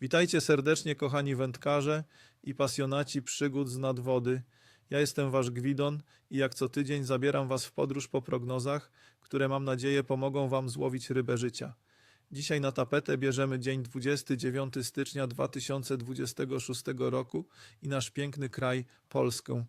Witajcie serdecznie, kochani wędkarze i pasjonaci przygód z nadwody. Ja jestem wasz Gwidon i jak co tydzień zabieram was w podróż po prognozach, które mam nadzieję pomogą wam złowić rybę życia. Dzisiaj na tapetę bierzemy dzień 29 stycznia 2026 roku i nasz piękny kraj Polskę.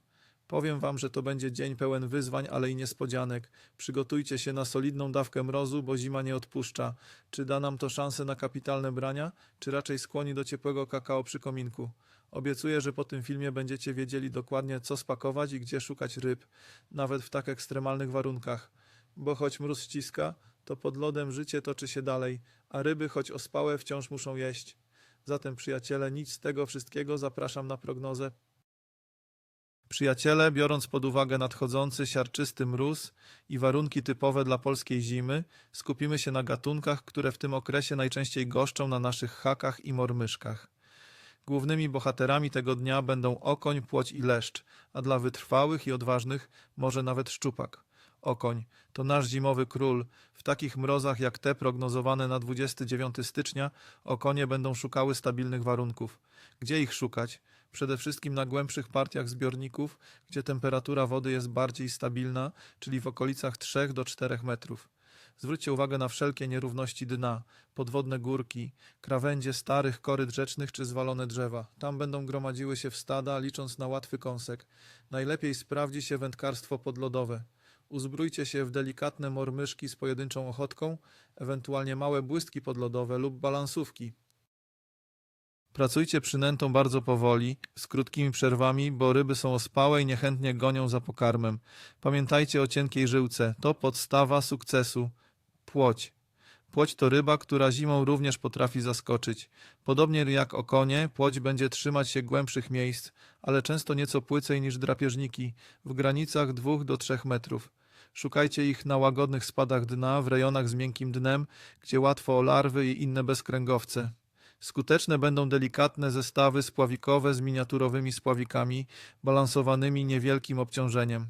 Powiem wam, że to będzie dzień pełen wyzwań, ale i niespodzianek. Przygotujcie się na solidną dawkę mrozu, bo zima nie odpuszcza. Czy da nam to szansę na kapitalne brania, czy raczej skłoni do ciepłego kakao przy kominku? Obiecuję, że po tym filmie będziecie wiedzieli dokładnie, co spakować i gdzie szukać ryb, nawet w tak ekstremalnych warunkach. Bo choć mróz ściska, to pod lodem życie toczy się dalej, a ryby, choć ospałe, wciąż muszą jeść. Zatem, przyjaciele, nic z tego wszystkiego zapraszam na prognozę Przyjaciele, biorąc pod uwagę nadchodzący siarczysty mróz i warunki typowe dla polskiej zimy, skupimy się na gatunkach, które w tym okresie najczęściej goszczą na naszych hakach i mormyszkach. Głównymi bohaterami tego dnia będą okoń, płoć i leszcz, a dla wytrwałych i odważnych może nawet szczupak. Okoń to nasz zimowy król. W takich mrozach jak te prognozowane na 29 stycznia, okonie będą szukały stabilnych warunków. Gdzie ich szukać? Przede wszystkim na głębszych partiach zbiorników, gdzie temperatura wody jest bardziej stabilna, czyli w okolicach 3 do 4 metrów. Zwróćcie uwagę na wszelkie nierówności dna, podwodne górki, krawędzie starych koryt rzecznych czy zwalone drzewa. Tam będą gromadziły się w stada, licząc na łatwy kąsek. Najlepiej sprawdzi się wędkarstwo podlodowe. Uzbrójcie się w delikatne mormyszki z pojedynczą ochotką, ewentualnie małe błystki podlodowe lub balansówki. Pracujcie przynętą bardzo powoli, z krótkimi przerwami, bo ryby są ospałe i niechętnie gonią za pokarmem. Pamiętajcie o cienkiej żyłce, to podstawa sukcesu. Płoć. Płoć to ryba, która zimą również potrafi zaskoczyć. Podobnie jak okonie, płoć będzie trzymać się głębszych miejsc, ale często nieco płycej niż drapieżniki, w granicach 2 do 3 metrów. Szukajcie ich na łagodnych spadach dna, w rejonach z miękkim dnem, gdzie łatwo o larwy i inne bezkręgowce. Skuteczne będą delikatne zestawy spławikowe z miniaturowymi spławikami, balansowanymi niewielkim obciążeniem.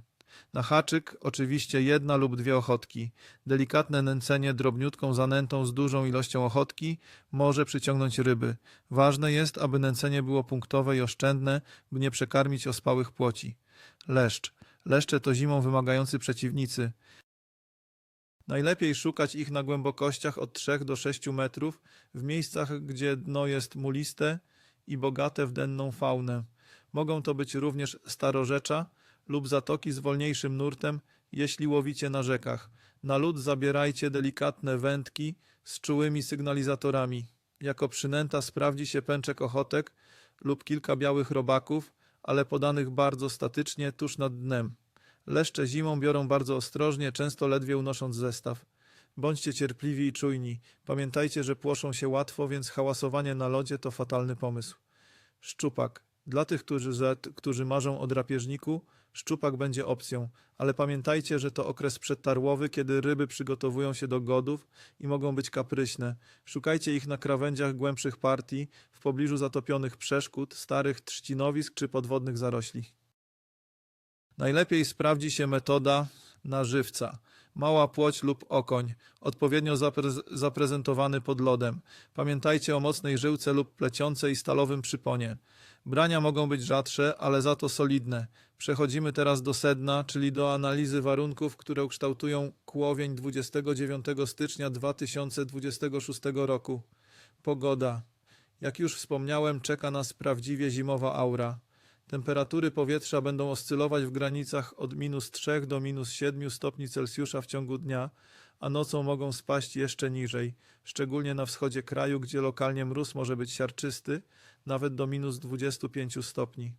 Na haczyk oczywiście jedna lub dwie ochotki. Delikatne nęcenie drobniutką zanętą z dużą ilością ochotki może przyciągnąć ryby. Ważne jest, aby nęcenie było punktowe i oszczędne, by nie przekarmić ospałych płoci. Leszcz. Leszcze to zimą wymagający przeciwnicy. Najlepiej szukać ich na głębokościach od 3 do 6 metrów, w miejscach, gdzie dno jest muliste i bogate w denną faunę. Mogą to być również starorzecza lub zatoki z wolniejszym nurtem, jeśli łowicie na rzekach. Na lód zabierajcie delikatne wędki z czułymi sygnalizatorami. Jako przynęta sprawdzi się pęczek ochotek lub kilka białych robaków, ale podanych bardzo statycznie tuż nad dnem. Leszcze zimą biorą bardzo ostrożnie, często ledwie unosząc zestaw. Bądźcie cierpliwi i czujni. Pamiętajcie, że płoszą się łatwo, więc hałasowanie na lodzie to fatalny pomysł. Szczupak. Dla tych, którzy, którzy marzą o drapieżniku, szczupak będzie opcją, ale pamiętajcie, że to okres przedtarłowy, kiedy ryby przygotowują się do godów i mogą być kapryśne. Szukajcie ich na krawędziach głębszych partii, w pobliżu zatopionych przeszkód, starych trzcinowisk czy podwodnych zarośli. Najlepiej sprawdzi się metoda na żywca. Mała płoć lub okoń, odpowiednio zapre- zaprezentowany pod lodem. Pamiętajcie o mocnej żyłce lub plecionce i stalowym przyponie. Brania mogą być rzadsze, ale za to solidne. Przechodzimy teraz do sedna, czyli do analizy warunków, które ukształtują kłowień 29 stycznia 2026 roku. Pogoda. Jak już wspomniałem, czeka nas prawdziwie zimowa aura. Temperatury powietrza będą oscylować w granicach od minus 3 do minus 7 stopni Celsjusza w ciągu dnia, a nocą mogą spaść jeszcze niżej, szczególnie na wschodzie kraju, gdzie lokalnie mróz może być siarczysty, nawet do minus 25 stopni.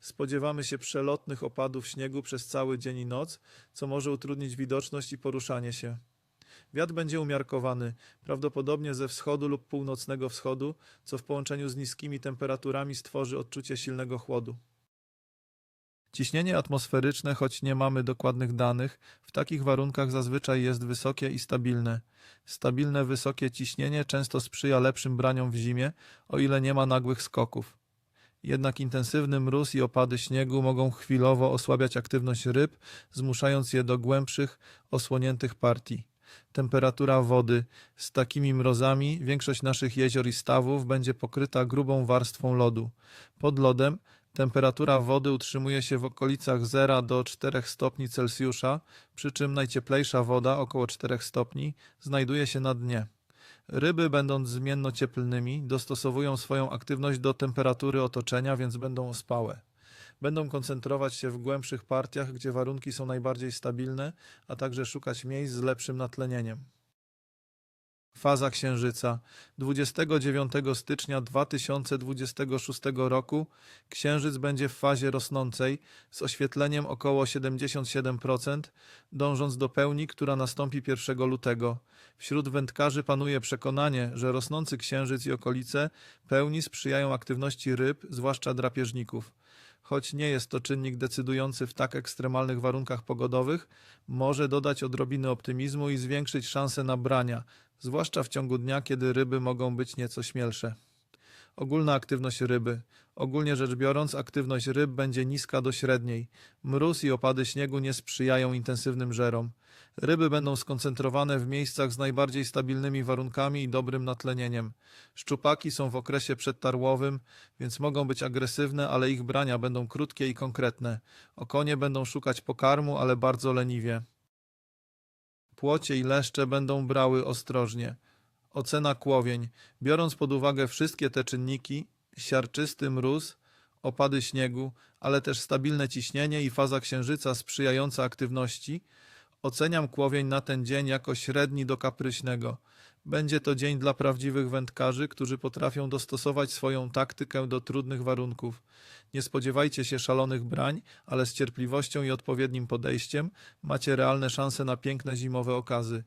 Spodziewamy się przelotnych opadów śniegu przez cały dzień i noc, co może utrudnić widoczność i poruszanie się. Wiatr będzie umiarkowany, prawdopodobnie ze wschodu lub północnego wschodu, co w połączeniu z niskimi temperaturami stworzy odczucie silnego chłodu. Ciśnienie atmosferyczne, choć nie mamy dokładnych danych, w takich warunkach zazwyczaj jest wysokie i stabilne. Stabilne wysokie ciśnienie często sprzyja lepszym braniom w zimie, o ile nie ma nagłych skoków. Jednak intensywny mróz i opady śniegu mogą chwilowo osłabiać aktywność ryb, zmuszając je do głębszych, osłoniętych partii. Temperatura wody. Z takimi mrozami większość naszych jezior i stawów będzie pokryta grubą warstwą lodu. Pod lodem temperatura wody utrzymuje się w okolicach 0 do 4 stopni Celsjusza, przy czym najcieplejsza woda, około 4 stopni, znajduje się na dnie. Ryby, będąc zmienno cieplnymi, dostosowują swoją aktywność do temperatury otoczenia, więc będą ospałe. Będą koncentrować się w głębszych partiach, gdzie warunki są najbardziej stabilne, a także szukać miejsc z lepszym natlenieniem. Faza Księżyca. 29 stycznia 2026 roku Księżyc będzie w fazie rosnącej z oświetleniem około 77%, dążąc do pełni, która nastąpi 1 lutego. Wśród wędkarzy panuje przekonanie, że rosnący Księżyc i okolice pełni sprzyjają aktywności ryb, zwłaszcza drapieżników. Choć nie jest to czynnik decydujący w tak ekstremalnych warunkach pogodowych, może dodać odrobiny optymizmu i zwiększyć szanse na brania, zwłaszcza w ciągu dnia, kiedy ryby mogą być nieco śmielsze. Ogólna aktywność ryby. Ogólnie rzecz biorąc, aktywność ryb będzie niska do średniej. Mróz i opady śniegu nie sprzyjają intensywnym żerom. Ryby będą skoncentrowane w miejscach z najbardziej stabilnymi warunkami i dobrym natlenieniem. Szczupaki są w okresie przedtarłowym, więc mogą być agresywne, ale ich brania będą krótkie i konkretne. Okonie będą szukać pokarmu, ale bardzo leniwie. Płocie i leszcze będą brały ostrożnie. Ocena kłowień. Biorąc pod uwagę wszystkie te czynniki, siarczysty mróz, opady śniegu, ale też stabilne ciśnienie i faza księżyca sprzyjająca aktywności, oceniam kłowień na ten dzień jako średni do kapryśnego. Będzie to dzień dla prawdziwych wędkarzy, którzy potrafią dostosować swoją taktykę do trudnych warunków. Nie spodziewajcie się szalonych brań, ale z cierpliwością i odpowiednim podejściem macie realne szanse na piękne zimowe okazy.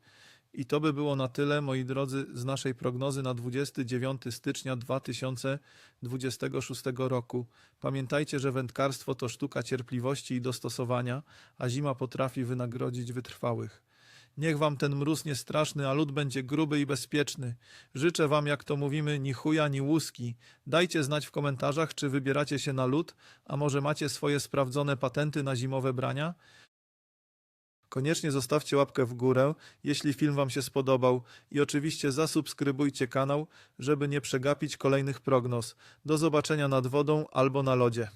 I to by było na tyle, moi drodzy, z naszej prognozy na 29 stycznia 2026 roku. Pamiętajcie, że wędkarstwo to sztuka cierpliwości i dostosowania, a zima potrafi wynagrodzić wytrwałych. Niech wam ten mróz nie straszny, a lód będzie gruby i bezpieczny. Życzę wam, jak to mówimy, ni chuja, ni łuski. Dajcie znać w komentarzach, czy wybieracie się na lód, a może macie swoje sprawdzone patenty na zimowe brania? Koniecznie zostawcie łapkę w górę, jeśli film Wam się spodobał i oczywiście zasubskrybujcie kanał, żeby nie przegapić kolejnych prognoz. Do zobaczenia nad wodą albo na lodzie.